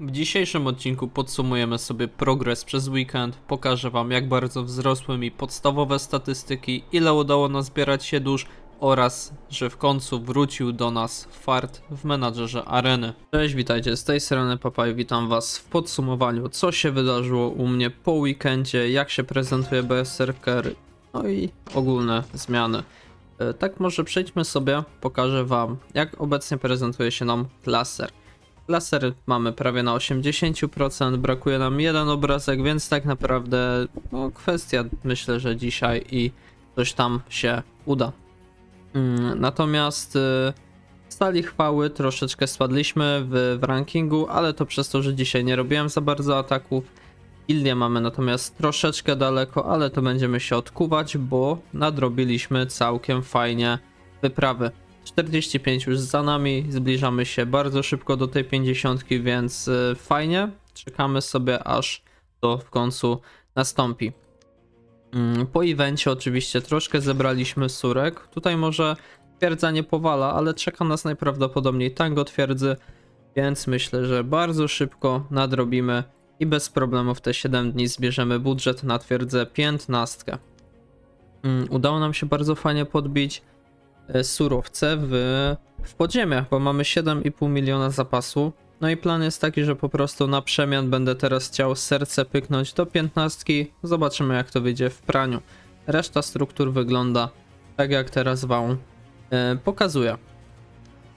W dzisiejszym odcinku podsumujemy sobie progres przez weekend, pokażę wam jak bardzo wzrosły mi podstawowe statystyki, ile udało nazbierać się dusz oraz, że w końcu wrócił do nas fart w menadżerze areny. Cześć, witajcie, z tej strony Papaj, witam was w podsumowaniu co się wydarzyło u mnie po weekendzie, jak się prezentuje BSRKR, no i ogólne zmiany. E, Tak może przejdźmy sobie, pokażę wam jak obecnie prezentuje się nam klaser. Laser mamy prawie na 80%, brakuje nam jeden obrazek, więc tak naprawdę no, kwestia myślę, że dzisiaj i coś tam się uda. Mm, Natomiast y, stali chwały troszeczkę spadliśmy w, w rankingu, ale to przez to, że dzisiaj nie robiłem za bardzo ataków. Gildię mamy natomiast troszeczkę daleko, ale to będziemy się odkuwać, bo nadrobiliśmy całkiem fajnie wyprawy. 45 już za nami, zbliżamy się bardzo szybko do tej 50, więc y, fajnie. Czekamy sobie aż to w końcu nastąpi. Mm, Po evencie oczywiście troszkę zebraliśmy surek. Tutaj może twierdza nie powala, ale czeka nas najprawdopodobniej tango twierdzy, więc myślę, że bardzo szybko nadrobimy i bez problemów te 7 dni zbierzemy budżet na twierdzę 15. Mm, Udało nam się bardzo fajnie podbić surowce w, w podziemiach, bo mamy 7,5 miliona zapasu. No i plan jest taki, że po prostu na przemian będę teraz chciał serce pyknąć do 15. Zobaczymy jak to wyjdzie w praniu. Reszta struktur wygląda tak jak teraz wam e, pokazuję.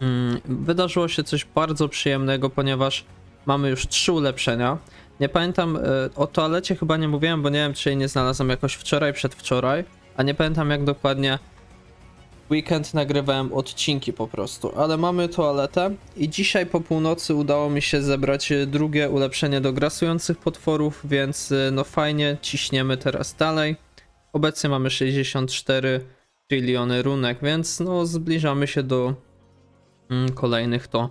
Mm, Wydarzyło się coś bardzo przyjemnego, ponieważ mamy już trzy ulepszenia. Nie pamiętam, e, o toalecie chyba nie mówiłem, bo nie wiem czy jej nie znalazłem jakoś wczoraj, przedwczoraj, a nie pamiętam jak dokładnie weekend nagrywałem odcinki po prostu, ale mamy toaletę i dzisiaj po północy udało mi się zebrać drugie ulepszenie do grasujących potworów, więc e, no fajnie, ciśniemy teraz dalej. Obecnie mamy 64 triliony runek, więc no zbliżamy się do mm, kolejnych to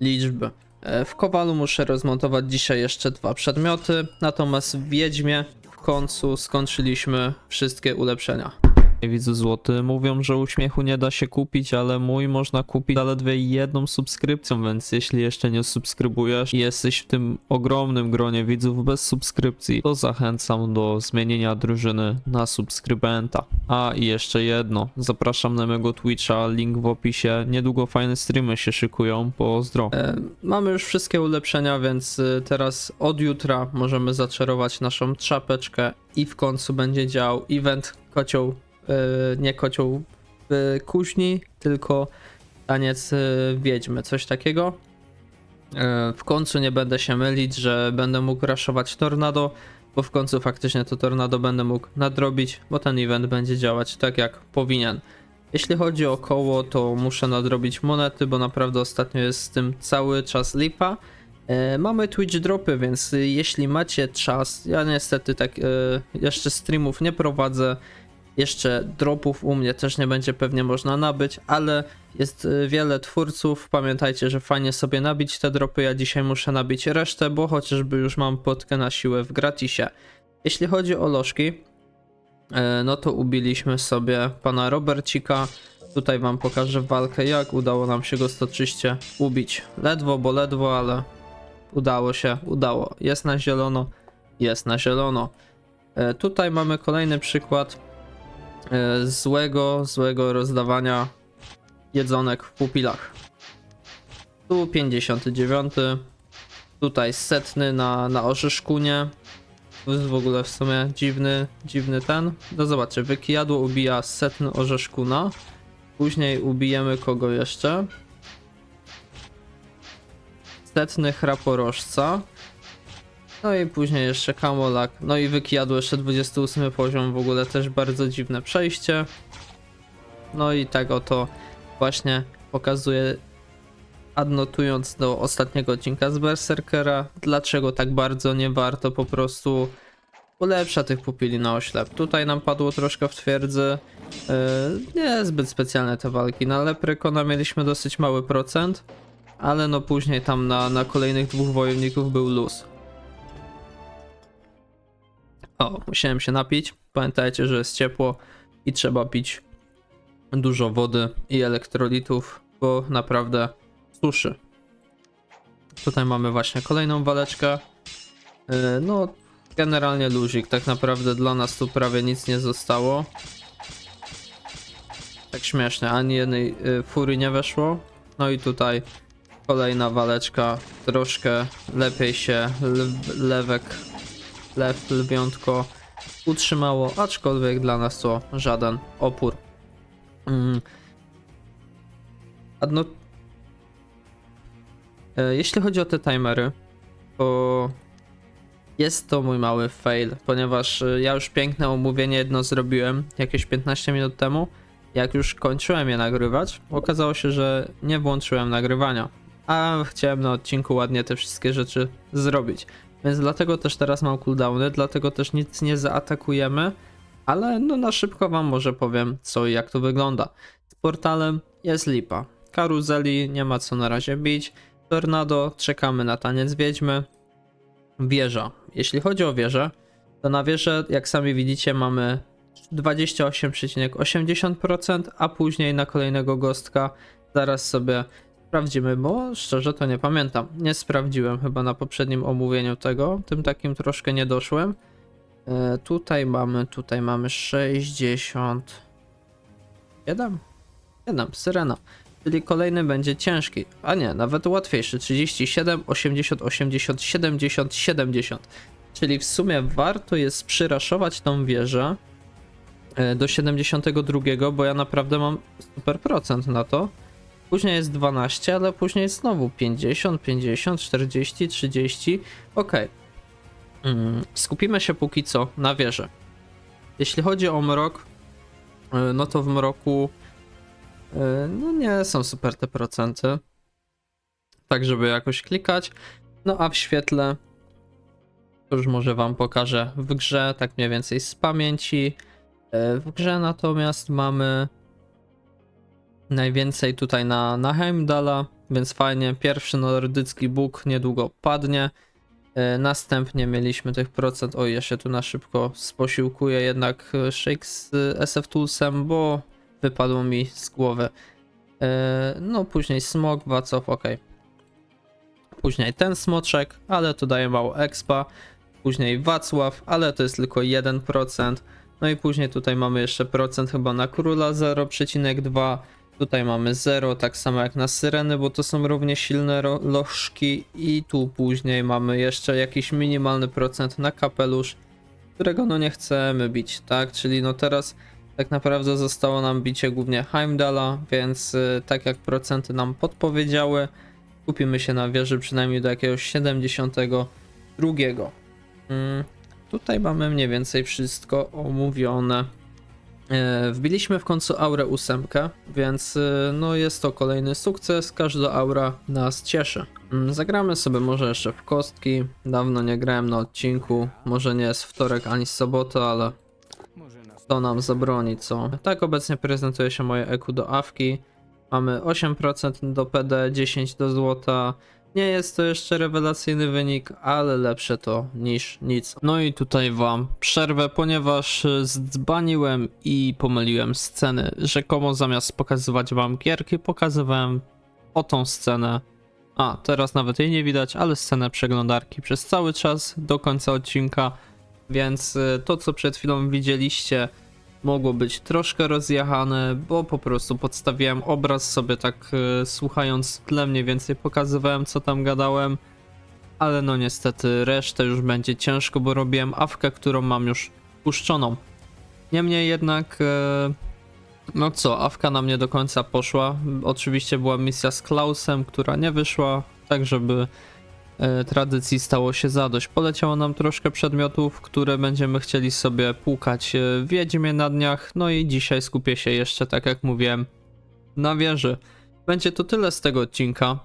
liczb. E, W Kowalu muszę rozmontować dzisiaj jeszcze dwa przedmioty, natomiast w Wiedźmie w końcu skończyliśmy wszystkie ulepszenia. Widzu złoty mówią, że uśmiechu nie da się kupić, ale mój można kupić zaledwie jedną subskrypcją, więc jeśli jeszcze nie subskrybujesz i jesteś w tym ogromnym gronie widzów bez subskrypcji, to zachęcam do zmienienia drużyny na subskrybenta. A i jeszcze jedno, zapraszam na mojego Twitcha, link w opisie, niedługo fajne streamy się szykują, pozdro. E, mamy już wszystkie ulepszenia, więc y, teraz od jutra możemy zaczarować naszą czapeczkę i w końcu będzie działał event kocioł e, nie kocioł kuźni, tylko taniec e, wiedźmy, coś takiego. E, W końcu nie będę się mylić, że będę mógł raszować tornado, bo w końcu faktycznie to tornado będę mógł nadrobić, bo ten event będzie działać tak jak powinien. Jeśli chodzi o koło, to muszę nadrobić monety, bo naprawdę ostatnio jest z tym cały czas lipa. E, Mamy Twitch dropy, więc jeśli macie czas, ja niestety tak e, jeszcze streamów nie prowadzę, jeszcze dropów u mnie też nie będzie pewnie można nabyć, ale jest y, wiele twórców. Pamiętajcie, że fajnie sobie nabić te dropy. Ja dzisiaj muszę nabić resztę, bo chociażby już mam potkę na siłę w gratisie. Jeśli chodzi o lożki, e, no to ubiliśmy sobie pana Robercika. Tutaj wam pokażę walkę, jak udało nam się go 130 ubić. Ledwo, bo ledwo, ale udało się, udało. Jest na zielono, jest na zielono. E, Tutaj mamy kolejny przykład złego, złego rozdawania jedzonek w pupilach. Tu 59, tutaj setny na, na orzeszkunie. To jest w ogóle w sumie dziwny, dziwny ten. No zobaczcie, wykijadło ubija setny orzeszkuna. Później ubijemy kogo jeszcze? Setny chraporożca. No i później jeszcze Kamolak. No i wykijadło jeszcze 28 poziom, w ogóle też bardzo dziwne przejście. No i tak oto właśnie pokazuję, adnotując do ostatniego odcinka z Berserkera, dlaczego tak bardzo nie warto po prostu ulepsza tych pupili na oślep. Tutaj nam padło troszkę w twierdzy. Yy, zbyt specjalne te walki. Na Leprykona mieliśmy dosyć mały procent, ale no później tam na, na kolejnych dwóch wojowników był luz. O, musiałem się napić. Pamiętajcie, że jest ciepło i trzeba pić dużo wody i elektrolitów, bo naprawdę suszy. Tutaj mamy właśnie kolejną waleczkę. Yy, No, generalnie luzik, tak naprawdę dla nas tu prawie nic nie zostało. Tak śmiesznie, ani jednej y, fury nie weszło. No i tutaj kolejna waleczka, troszkę lepiej się lew, lewek, lew, lwiątko utrzymało, aczkolwiek dla nas to żaden opór. Mm. A no, e, jeśli chodzi o te timery, to jest to mój mały fail, ponieważ e, ja już piękne omówienie jedno zrobiłem jakieś 15 minut temu. Jak już kończyłem je nagrywać, okazało się, że nie włączyłem nagrywania, a chciałem na odcinku ładnie te wszystkie rzeczy zrobić. Więc dlatego też teraz mam cooldowny, dlatego też nic nie zaatakujemy, ale no na szybko wam może powiem co i jak to wygląda. Z portalem jest lipa. Karuzeli nie ma co na razie bić. Tornado, czekamy na taniec wiedźmy. Wieża. Jeśli chodzi o wieżę, to na wieżę, jak sami widzicie, mamy 28,80%, a później na kolejnego gostka zaraz sobie sprawdzimy, bo szczerze to nie pamiętam. Nie sprawdziłem chyba na poprzednim omówieniu tego, tym takim troszkę nie doszłem. E, tutaj mamy, tutaj mamy 60. 7? 7, syrena. Czyli kolejny będzie ciężki, a nie, nawet łatwiejszy. 37, 80, 80, 70, 70. Czyli w sumie warto jest przyraszować tą wieżę e, do 72, bo ja naprawdę mam super procent na to. Później jest 12, ale później jest znowu 50, 50, 40, 30. Ok. Skupimy się póki co na wieży. Jeśli chodzi o mrok, y, no to w mroku y, no nie są super te procenty. Tak, żeby jakoś klikać. No a w świetle to już może wam pokażę w grze, tak mniej więcej z pamięci. Y, W grze natomiast mamy najwięcej tutaj na, na Heimdala, więc fajnie. Pierwszy nordycki Bóg niedługo padnie. E, Następnie mieliśmy tych procent. Oj, ja się tu na szybko sposiłkuję jednak shake z e, SF Toolsem, bo wypadło mi z głowy. E, No, później smog, wacow, ok. Później ten smoczek, ale to daje mało expa. Później Wacław, ale to jest tylko 1%. No i później tutaj mamy jeszcze procent chyba na króla 0,2. Tutaj mamy 0, tak samo jak na syreny, bo to są równie silne lożki. I tu później mamy jeszcze jakiś minimalny procent na kapelusz, którego no nie chcemy bić, tak? Czyli no teraz tak naprawdę zostało nam bicie głównie Heimdala, więc y, tak jak procenty nam podpowiedziały, kupimy się na wieży przynajmniej do jakiegoś 72. Mm, tutaj mamy mniej więcej wszystko omówione. E, Wbiliśmy w końcu aurę ósemkę, więc e, no jest to kolejny sukces, każda aura nas cieszy. Mm, Zagramy sobie może jeszcze w kostki, dawno nie grałem na odcinku, może nie jest wtorek ani sobota, ale to nam zabroni, co? Tak obecnie prezentuje się moje EQ do awki, mamy 8% do PD, 10 do złota, nie jest to jeszcze rewelacyjny wynik, ale lepsze to niż nic. No i tutaj wam przerwę, ponieważ zdzbaniłem i pomyliłem sceny. Rzekomo zamiast pokazywać wam gierki, pokazywałem o tą scenę. A, teraz nawet jej nie widać, ale scenę przeglądarki przez cały czas do końca odcinka. Więc e, to, co przed chwilą widzieliście, mogło być troszkę rozjechane, bo po prostu podstawiłem obraz sobie tak e, słuchając tle mniej więcej pokazywałem co tam gadałem, ale no niestety resztę już będzie ciężko, bo robiłem awkę, którą mam już puszczoną. Niemniej jednak e, no co, awka nam nie do końca poszła. Oczywiście była misja z Klausem, która nie wyszła, tak żeby tradycji stało się zadość. Poleciało nam troszkę przedmiotów, które będziemy chcieli sobie płukać e, w Wiedźmie na dniach, no i dzisiaj skupię się jeszcze, tak jak mówiłem, na wieży. Będzie to tyle z tego odcinka.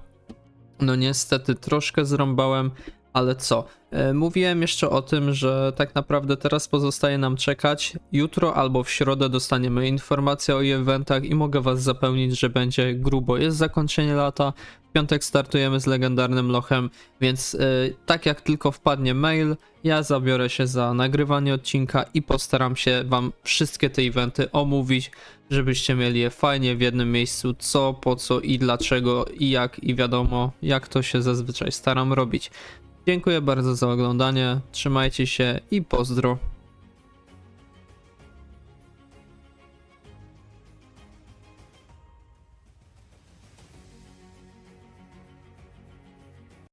No niestety troszkę zrąbałem, Ale co? E, Mówiłem jeszcze o tym, że tak naprawdę teraz pozostaje nam czekać. Jutro albo w środę dostaniemy informację o eventach i mogę was zapewnić, że będzie grubo. Jest zakończenie lata. W piątek startujemy z legendarnym lochem, więc e, tak jak tylko wpadnie mail, ja zabiorę się za nagrywanie odcinka i postaram się wam wszystkie te eventy omówić, żebyście mieli je fajnie w jednym miejscu, co, po co i dlaczego i jak i wiadomo, jak to się zazwyczaj staram robić. Dziękuję bardzo za oglądanie, trzymajcie się i pozdro.